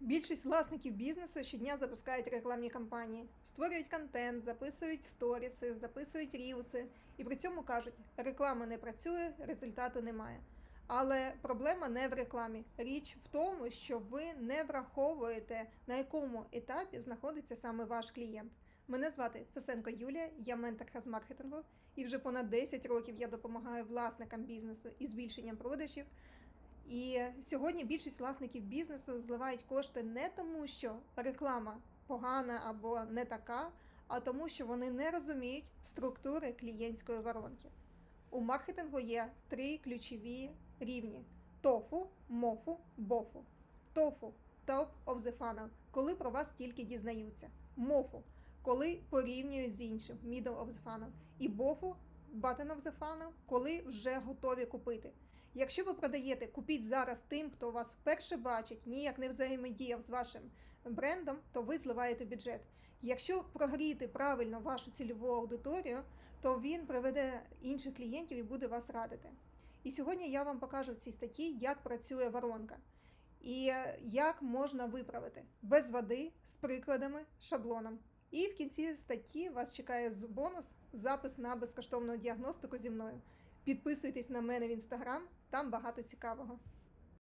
Більшість власників бізнесу щодня запускають рекламні кампанії, створюють контент, записують сторіси, записують рілси і при цьому кажуть, реклама не працює, результату немає. Але проблема не в рекламі. Річ в тому, що ви не враховуєте, на якому етапі знаходиться саме ваш клієнт. Мене звати Фесенко Юлія, я менторка з маркетингу, і вже понад 10 років я допомагаю власникам бізнесу із збільшенням продажів. І сьогодні більшість власників бізнесу зливають кошти не тому, що реклама погана або не така, а тому, що вони не розуміють структури клієнтської воронки. У маркетингу є три ключові рівні: тофу, мофу, бофу. Тофу top of the funnel, коли про вас тільки дізнаються. Мофу, коли порівнюють з іншим middle of the funnel. І бофу button of the funnel, коли вже готові купити. Якщо ви продаєте, купіть зараз тим, хто вас вперше бачить, ніяк не взаємодіяв з вашим брендом, то ви зливаєте бюджет. Якщо прогріти правильно вашу цільову аудиторію, то він приведе інших клієнтів і буде вас радити. І сьогодні я вам покажу в цій статті, як працює воронка і е, як можна виправити без води з прикладами, шаблоном. І в кінці статті вас чекає бонус запис на безкоштовну діагностику зі мною. Підписуйтесь на мене в інстаграм, там багато цікавого.